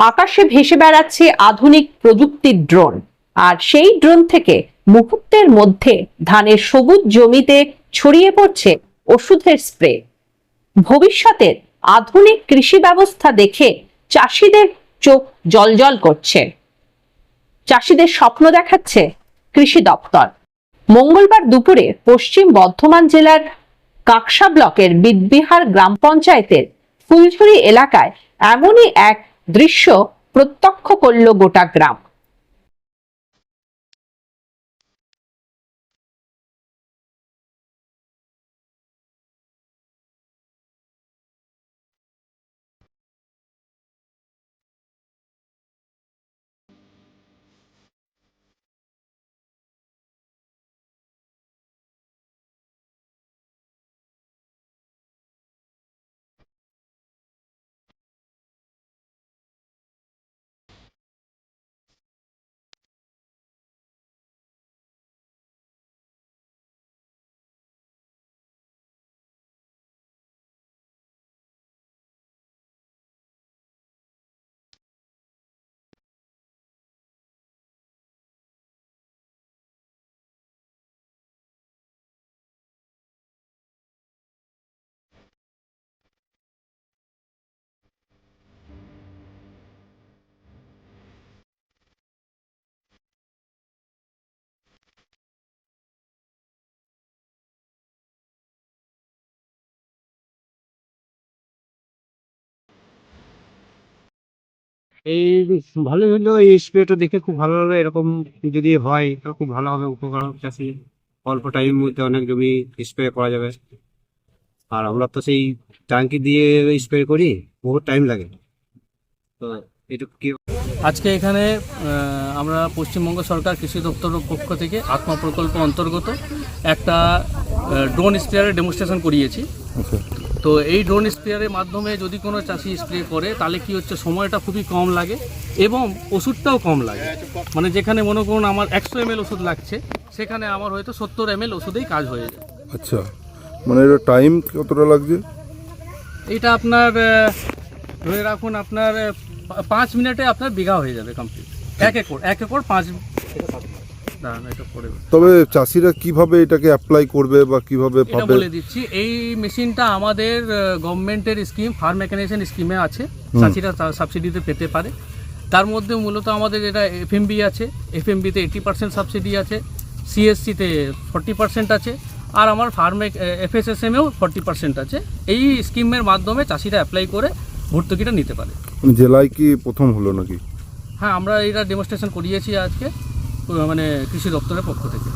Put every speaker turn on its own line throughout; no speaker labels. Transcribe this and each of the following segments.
আকাশে ভেসে বেড়াচ্ছে আধুনিক প্রযুক্তির ড্রোন আর সেই ড্রোন থেকে মুহূর্তের মধ্যে ধানের সবুজ জমিতে ছড়িয়ে পড়ছে ওষুধের স্প্রে ভবিষ্যতের আধুনিক কৃষি ব্যবস্থা দেখে চাষিদের চোখ জলজল করছে। চাষিদের স্বপ্ন দেখাচ্ছে কৃষি দপ্তর। মঙ্গলবার দুপুরে পশ্চিম বর্ধমান জেলার কাকসা ব্লকের বিদবিহার গ্রাম পঞ্চায়েতের ফুলঝুরি এলাকায় এমনই এক দৃশ্য প্রত্যক্ষ করল গোটা গ্রাম।
এই ভালো হলো এই স্প্রেটা দেখে খুব ভালো লাগল। এরকম যদি হয় তো খুব ভালো হবে উপকার হবে। চাষি অল্প টাইমের মধ্যে অনেক জমি স্প্রে করা যাবে। আর আমরা তো সেই ট্যাঙ্কি দিয়ে স্প্রে করি বহুত টাইম লাগে। তো এটা কি
আজকে এখানে আমরা পশ্চিমবঙ্গ সরকার কৃষি দপ্তরের পক্ষ থেকে আত্মা প্রকল্প অন্তর্গত একটা ড্রোন স্প্রেয়ারের ডেমনস্ট্রেশন করিয়েছি। তো এই ড্রোন স্প্রেয়ারের মাধ্যমে যদি কোনো চাষি স্প্রে করে তাহলে কি হচ্ছে সময়টা খুবই কম লাগে এবং ওষুধটাও কম লাগে। মানে যেখানে মনে করুন আমার একশো এম ওষুধ লাগছে সেখানে আমার হয়তো সত্তর এম ওষুধেই কাজ হয়ে যায়।
আচ্ছা মানে এটা টাইম কতটা লাগছে?
এটা আপনার ধরে রাখুন আপনার পাঁচ মিনিটে আপনার বিঘা হয়ে যাবে কমপ্লিট এক একর এক একর পাঁচ দাঁড়ান এটা পড়ে
তবে চাষিরা কীভাবে এটাকে অ্যাপ্লাই করবে বা কীভাবে
এটা
পাবে?
বলে দিচ্ছি এই মেশিনটা আমাদের গভর্নমেন্টের স্কিম ফার্ম মেকানাইজেশন স্কিমে আছে। চাষিরা সাবসিডিতে পেতে পারে। তার মধ্যে মূলত আমাদের এটা এফএমবি আছে এফএমবিতে এইটি পার্সেন্ট সাবসিডি আছে সিএসসিতে ফর্টি পার্সেন্ট আছে আর আমার ফার্ম ফার্মে এফএসএসএমেও ফর্টি পার্সেন্ট আছে। এই স্কিমের মাধ্যমে চাষিরা অ্যাপ্লাই করে ভর্তুকিটা নিতে পারে।
মানে জেলায় কি প্রথম হলো নাকি?
হ্যাঁ আমরা এটা ডেমনস্ট্রেশন করিয়েছি আজকে। মানে কৃষি দপ্তরের পক্ষ থেকে।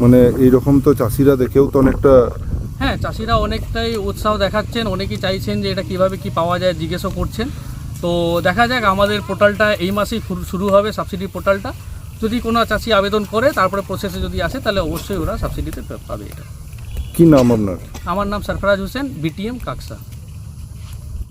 মানে এইরকম তো চাষিরা দেখেও তো অনেকটা
হ্যাঁ চাষিরা অনেকটাই উৎসাহ দেখাচ্ছেন অনেকেই চাইছেন যে এটা কীভাবে কি পাওয়া যায় জিজ্ঞেসও করছেন। তো দেখা যাক আমাদের পোর্টালটা এই মাসেই শুরু- শুরু হবে সাবসিডি পোর্টালটা। যদি কোনো চাষি আবেদন করে তারপরে প্রসেসে যদি আসে তাহলে অবশ্যই ওরা সাবসিডিতে পাবে এটা।
কি নাম আপনার?
আমার নাম সরফরাজ হোসেন বিটিএম কাকসা।